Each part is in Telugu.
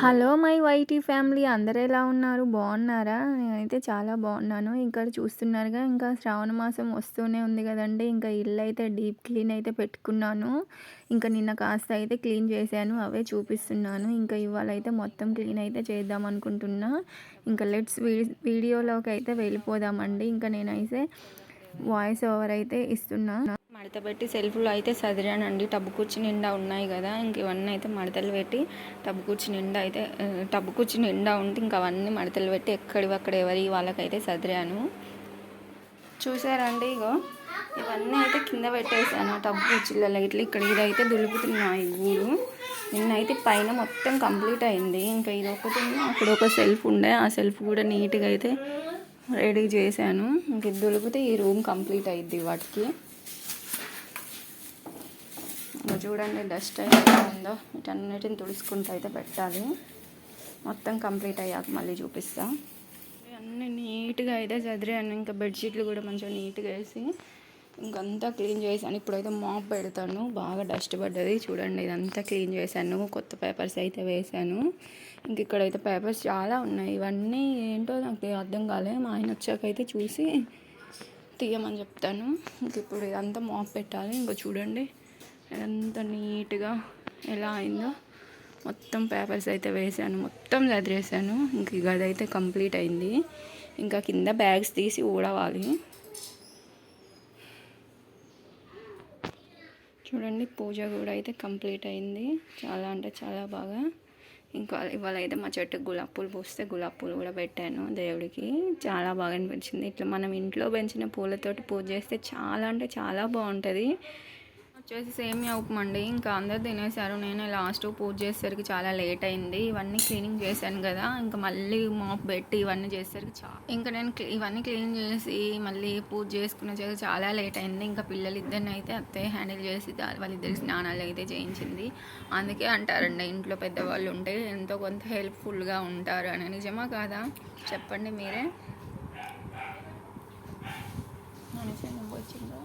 హలో మై వైటీ ఫ్యామిలీ అందరూ ఎలా ఉన్నారు? బాగున్నారా? నేనైతే చాలా బాగున్నాను. ఇక్కడ చూస్తున్నారుగా ఇంకా శ్రావణ మాసం వస్తూనే ఉంది కదండి. ఇంకా ఇల్లు అయితే డీప్ క్లీన్ అయితే పెట్టుకున్నాను. ఇంకా నిన్న కాస్త అయితే క్లీన్ చేశాను అవే చూపిస్తున్నాను. ఇంకా ఇవాళ అయితే మొత్తం క్లీన్ అయితే చేద్దాం అనుకుంటున్నా. ఇంకా లెట్స్ వీడియోలోకి అయితే వెళ్ళిపోదామండి. ఇంకా నేనైతే వాయిస్ ఓవర్ అయితే ఇస్తున్నా. మడత పెట్టి సెల్ఫ్లో అయితే సదిరానండి. టబ్బు కుర్చీ నిండా ఉన్నాయి కదా ఇంక ఇవన్నీ అయితే మడతలు పెట్టి టబ్బు కుర్చీ నిండా అయితే టబ్బు కుర్చీ నిండా ఉంటే ఇంకా అవన్నీ మడతలు పెట్టి ఎక్కడి అక్కడ ఎవరి వాళ్ళకైతే సదిరాను. చూసారండి ఇగో ఇవన్నీ అయితే కింద పెట్టేసాను టబ్బు కుర్చీలలో ఇట్లా ఇక్కడ ఇదైతే దులుపుతున్నాయి గూడు నిన్నైతే పైన మొత్తం కంప్లీట్ అయింది. ఇంకా ఇది ఒకటి అక్కడ ఒక సెల్ఫ్ ఉండే. ఆ సెల్ఫ్ కూడా నీట్గా అయితే రెడీ చేశాను. ఇంక ఇది ఈ రూమ్ కంప్లీట్ అయింది వాటికి. చూడండి డస్ట్ అయితే ఉందో వీటన్నిటిని తుడుచుకుంటూ అయితే పెట్టాలి. మొత్తం కంప్లీట్ అయ్యాక మళ్ళీ చూపిస్తా. అన్నీ నీట్గా అయితే చదిరాను ఇంకా బెడ్షీట్లు కూడా మంచిగా నీట్గా వేసి ఇంకంతా క్లీన్ చేశాను. ఇప్పుడైతే మాప్ పెడతాను. బాగా డస్ట్ పడ్డది. చూడండి ఇదంతా క్లీన్ చేశాను. కొత్త పేపర్స్ అయితే వేశాను. ఇంక ఇక్కడైతే పేపర్స్ చాలా ఉన్నాయి. ఇవన్నీ ఏంటో నాకు అర్థం కాలే. మా ఆయన వచ్చాకైతే చూసి తీయమని చెప్తాను. ఇంక ఇప్పుడు ఇదంతా మాప్ పెట్టాలి. ఇంకా చూడండి ఎంత నీట్గా ఎలా అయిందో. మొత్తం పేపర్స్ అయితే వేసాను మొత్తం చదివేసాను ఇంక గది కంప్లీట్ అయింది. ఇంకా కింద బ్యాగ్స్ తీసి ఊడవాలి. చూడండి పూజ కూడా అయితే కంప్లీట్ అయింది. చాలా అంటే చాలా బాగా. ఇంకా ఇవాళ అయితే మా చెట్టుకు గులాబ్ పూలు పూస్తే గులాబ్ పూలు కూడా పెట్టాను దేవుడికి. చాలా బాగా అనిపించింది. ఇట్లా మనం ఇంట్లో పెంచిన పూలతోటి పూజ చేస్తే చాలా అంటే చాలా బాగుంటుంది. వచ్చేసి సేమియా ఉప్మా అండి. ఇంకా అందరు తినేసారు నేను లాస్ట్ పూజ చేసేసరికి చాలా లేట్ అయింది. ఇవన్నీ క్లీనింగ్ చేశాను కదా. ఇంకా మళ్ళీ మాప్ పెట్టి ఇవన్నీ చేసేసరికి చాలా ఇంకా నేను ఇవన్నీ క్లీన్ చేసి మళ్ళీ పూజ చేసుకున్న చాలా లేట్ అయింది. ఇంకా పిల్లలు ఇద్దరిని అయితే అత్తయ్య హ్యాండిల్ చేసి వాళ్ళిద్దరికి స్నానాలు అయితే చేయించింది. అందుకే అంటారండి ఇంట్లో పెద్దవాళ్ళు ఉంటే ఎంతో కొంత హెల్ప్ఫుల్గా ఉంటారు అని. నిజమా కాదా? చెప్పండి మీరే. వచ్చిందా?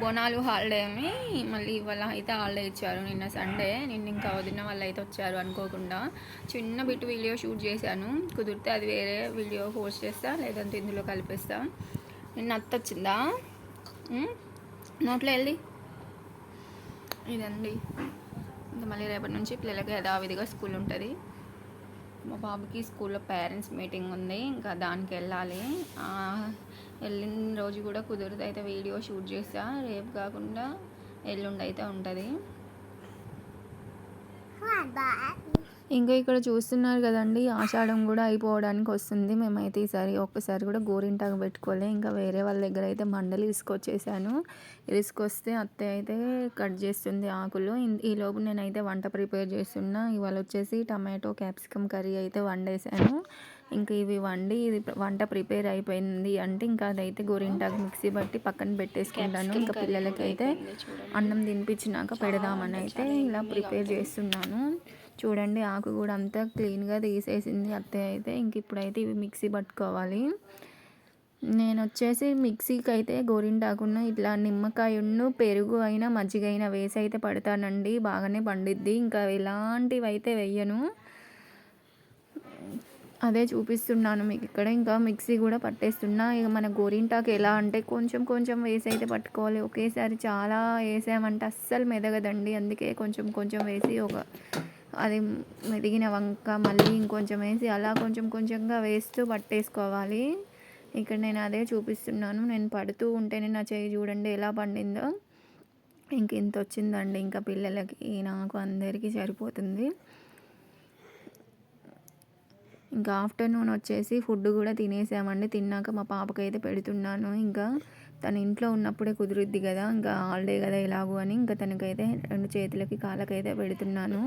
బోనాలు హాలిడే అని మళ్ళీ ఇవాళ అయితే హాలిడే ఇచ్చారు. నిన్న సండే నిన్న ఇంకా వదిన వాళ్ళు అయితే వచ్చారు అనుకోకుండా. చిన్న బిట్ వీడియో షూట్ చేశాను. కుదిరితే అది వేరే వీడియో పోస్ట్ చేస్తా లేదంటే ఇందులో కలిపేస్తా. నిన్న అత్త వచ్చిందా? నోట్లో వెళ్ళి. ఇదండి. ఇంకా మళ్ళీ రేపటి నుంచి పిల్లలకి యథావిధిగా స్కూల్ ఉంటుంది. మా బాబుకి స్కూల్లో పేరెంట్స్ మీటింగ్ ఉంది ఇంకా దానికి వెళ్ళాలి. వెళ్ళిన రోజు కూడా కుదిరితే అయితే వీడియో షూట్ చేస్తా రేపు కాకుండా ఎల్లుండి అయితే ఉంటుంది. ఇంకా ఇక్కడ చూస్తున్నారు కదండి ఆషాఢం కూడా అయిపోవడానికి వస్తుంది. మేమైతే ఈసారి ఒక్కసారి కూడా గోరింటాకు పెట్టుకోలే. ఇంకా వేరే వాళ్ళ దగ్గర అయితే మండలి ఇసుకొచ్చేసాను ఇసుకొస్తే అత్తయ్య అయితే కట్ చేస్తుంది ఆకులు. ఈ లోపు నేనైతే వంట ప్రిపేర్ చేస్తున్నా. ఇవాళ వచ్చేసి టమాటో క్యాప్సికమ్ కర్రీ అయితే వండేసాను. ఇంకా ఇవి వండి ఇది వంట ప్రిపేర్ అయిపోయింది అంటే ఇంకా అదైతే గోరింటాకు మిక్సీ బట్టి పక్కన పెట్టేసుకుంటాను. ఇంకా పిల్లలకి అయితే అన్నం తినిపించినాక పెడదామని అయితే ఇలా ప్రిపేర్ చేస్తున్నాను. చూడండి ఆకు కూడా అంతా క్లీన్గా తీసేసింది అత్తయ్య అయితే. ఇంక ఇప్పుడైతే ఇవి మిక్సీ పట్టుకోవాలి. నేను వచ్చేసి మిక్సీకి అయితే గోరింటాకున్న ఇట్లా నిమ్మకాయను పెరుగు అయినా మజ్జిగ అయినా వేసి అయితే పడతానండి. బాగానే పండిద్ది. ఇంకా ఎలాంటివి అయితే వేయను అదే చూపిస్తున్నాను మీకు ఇక్కడ. ఇంకా మిక్సీ కూడా పట్టేస్తున్నా. ఇక మన గోరింటాకు ఎలా అంటే కొంచెం కొంచెం వేసి అయితే పట్టుకోవాలి. ఒకేసారి చాలా వేసామంటే అస్సలు మెదగదండి. అందుకే కొంచెం కొంచెం వేసి ఒక అది మెదిగిన వంక మళ్ళీ ఇంకొంచెం వేసి అలా కొంచెం కొంచెంగా వేస్తూ పట్టేసుకోవాలి. ఇక్కడ నేను అదే చూపిస్తున్నాను. నేను పడుతూ ఉంటేనే నా చేయి చూడండి ఎలా పండిందో. ఇంక ఇంత వచ్చిందండి ఇంకా పిల్లలకి నాకు అందరికీ సరిపోతుంది. ఇంకా ఆఫ్టర్నూన్ వచ్చేసి ఫుడ్ కూడా తినేసామండి. తిన్నాక మా పాపకైతే పెడుతున్నాను. ఇంకా తన ఇంట్లో ఉన్నప్పుడే కుదురుద్ది కదా ఇంకా హాలిడే కదా ఎలాగో అని ఇంకా తనకైతే రెండు చేతులకి కాళ్ళకైతే పెడుతున్నాను.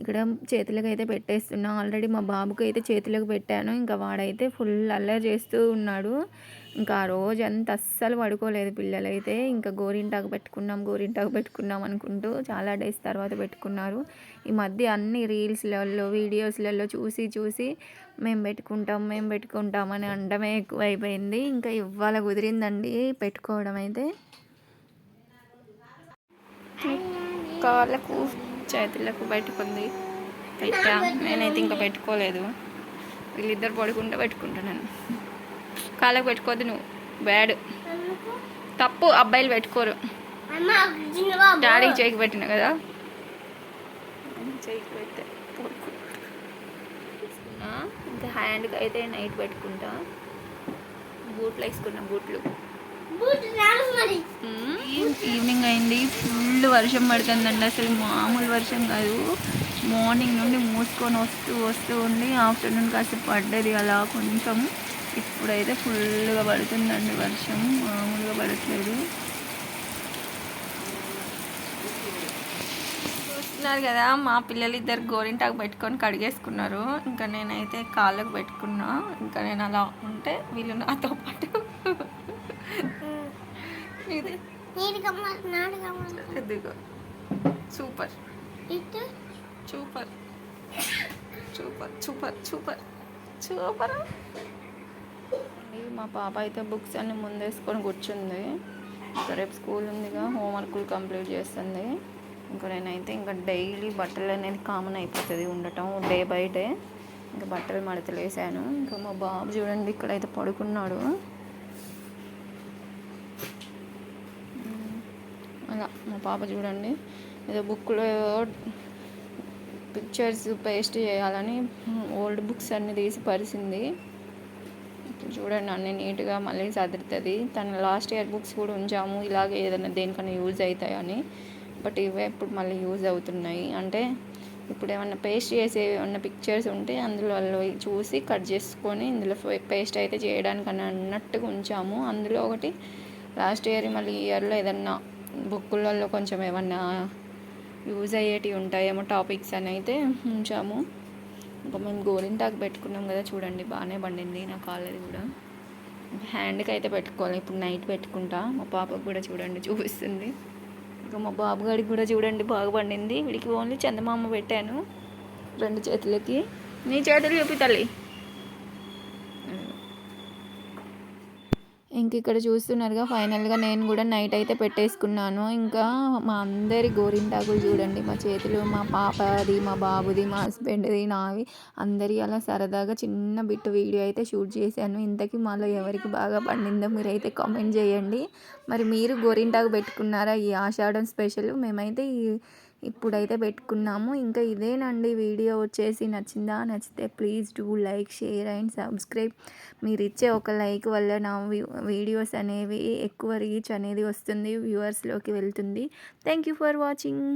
ఇక్కడ చేతులకు అయితే పెట్టేస్తున్నా. ఆల్రెడీ మా బాబుకి అయితే చేతులకు పెట్టాను. ఇంకా వాడైతే ఫుల్ అల్లరి చేస్తూ ఉన్నాడు. ఇంకా ఆ రోజు అంత అస్సలు పడుకోలేదు పిల్లలైతే. ఇంకా గోరింటాకు పెట్టుకున్నాం గోరింటాకు పెట్టుకున్నాం అనుకుంటూ చాలా డేస్ తర్వాత పెట్టుకున్నారు. ఈ మధ్య అన్ని రీల్స్లలో వీడియోస్లలో చూసి చూసి మేము పెట్టుకుంటాం మేము పెట్టుకుంటాం అని అండమే ఎక్కువైపోయింది. ఇంకా ఇవాళ కుదిరిందండి పెట్టుకోవడం అయితే. కాళ్ళకు చేతులకు పెట్టుకుంది పెట్టా నేనైతే ఇంకా పెట్టుకోలేదు. వీళ్ళిద్దరు పడుకుంటే పెట్టుకుంటున్నాను కాళ్ళకు పెట్టుకోవద్దు నువ్వు. బ్యాడ్? తప్పు అబ్బాయిలు పెట్టుకోరు. డాడీకి చేయికి పెట్టిన కదా? చేయికి పెట్టే ఇంకా హ్యాండ్కి అయితే నైట్ పెట్టుకుంటా. బూట్లు వేసుకున్నా బూట్లు. ఈవినింగ్ అయింది. ఫుల్ వర్షం పడుతుందండి అసలు. మామూలు వర్షం కాదు. మార్నింగ్ నుండి మూసుకొని వస్తూ వస్తూ ఉండి ఆఫ్టర్నూన్ కాస్త పడ్డది అలా కొంచెం. ఇప్పుడైతే ఫుల్గా పడుతుందండి వర్షం. మామూలుగా పడట్లేదు. చూస్తున్నారు కదా మా పిల్లలు ఇద్దరు గోరింటాకు పెట్టుకొని కడిగేసుకున్నారు. ఇంకా నేనైతే కాళ్ళకు పెట్టుకున్నా. ఇంకా నేను అలా ఉంటే వీళ్ళు నాతో పాటు ఇది. ఇదిగో. సూపర్. ఇటు. Super. Super super super. Super. మా పాప అయితే బుక్స్ అన్ని ముందేసుకొని కూర్చుంది. ఇంకా రేపు స్కూల్ ఉందిగా హోంవర్క్లు కంప్లీట్ చేస్తుంది. ఇంకా నేనైతే ఇంకా డైలీ బట్టలు అనేది కామన్ అయిపోతుంది ఉండటం డే బై డే. ఇంకా బట్టలు మడతలు వేసాను ఇంకా మా బాబు చూడండి ఇక్కడైతే పడుకున్నాడు. అలా మా పాప చూడండి. ఏదో బుక్లో పిక్చర్స్ పేస్ట్ చేయాలని ఓల్డ్ బుక్స్ అన్ని తీసి పరిచింది చూడండి అన్ని నీట్గా మళ్ళీ సదురుతుంది. తన లాస్ట్ ఇయర్ బుక్స్ కూడా ఉంచాము. ఇలాగే ఏదైనా దేనికైనా యూజ్ అవుతాయని. బట్ ఇవే ఇప్పుడు మళ్ళీ యూజ్ అవుతున్నాయి. అంటే ఇప్పుడు ఏమన్నా పేస్ట్ చేసే ఏమన్నా పిక్చర్స్ ఉంటే అందులో వాళ్ళు చూసి కట్ చేసుకొని ఇందులో పేస్ట్ అయితే చేయడానికి అన్నట్టుగా ఉంచాము. అందులో ఒకటి లాస్ట్ ఇయర్ మళ్ళీ ఇయర్లో ఏదన్నా బుక్కులలో కొంచెం ఏమన్నా యూజ్ అయ్యేటివి ఉంటాయేమో టాపిక్స్ అని అయితే ఉంచాము. ఇంకా మేము గోరింటాకు పెట్టుకున్నాం కదా చూడండి బాగానే పండింది నా కాళ్ళది కూడా. హ్యాండ్కి అయితే పెట్టుకోవాలి ఇప్పుడు నైట్ పెట్టుకుంటా. మా పాపకు కూడా చూడండి చూపిస్తుంది. ఇంకా మా బాబు గారికి కూడా చూడండి బాగా పండింది. వీడికి ఓన్లీ చందమామ పెట్టాను రెండు చేతులకి. నీ చేతులు చూపి తల్లి. ఇంక ఇక్కడ చూస్తున్నారుగా ఫైనల్గా నేను కూడా నైట్ అయితే పెట్టేసుకున్నాను. ఇంకా మా అందరి గోరింటాకులు చూడండి మా చేతులు మా పాపది మా బాబుది మా హస్బెండ్ది నావి. అందరి అలా సరదాగా చిన్న బిట్టు వీడియో అయితే షూట్ చేశాను. ఇంతకీ మాలో ఎవరికి బాగా పండిందో మీరైతే కామెంట్ చేయండి. మరి మీరు గోరింటాకు పెట్టుకున్నారా ఈ ఆషాఢం స్పెషల్? మేమైతే ఈ ఇప్పుడైతే పెట్టుకున్నాము. ఇంకా ఇదేనండి వీడియో వచ్చేసి నచ్చిందా? నచ్చితే please do like share and subscribe. మీరు ఇచ్చే ఒక లైక్ వల్ల నా వీడియోస్ అనేవి ఎక్కువ రీచ్ అనేది వస్తుంది వ్యూవర్స్లోకి వెళ్తుంది. Thank you for watching.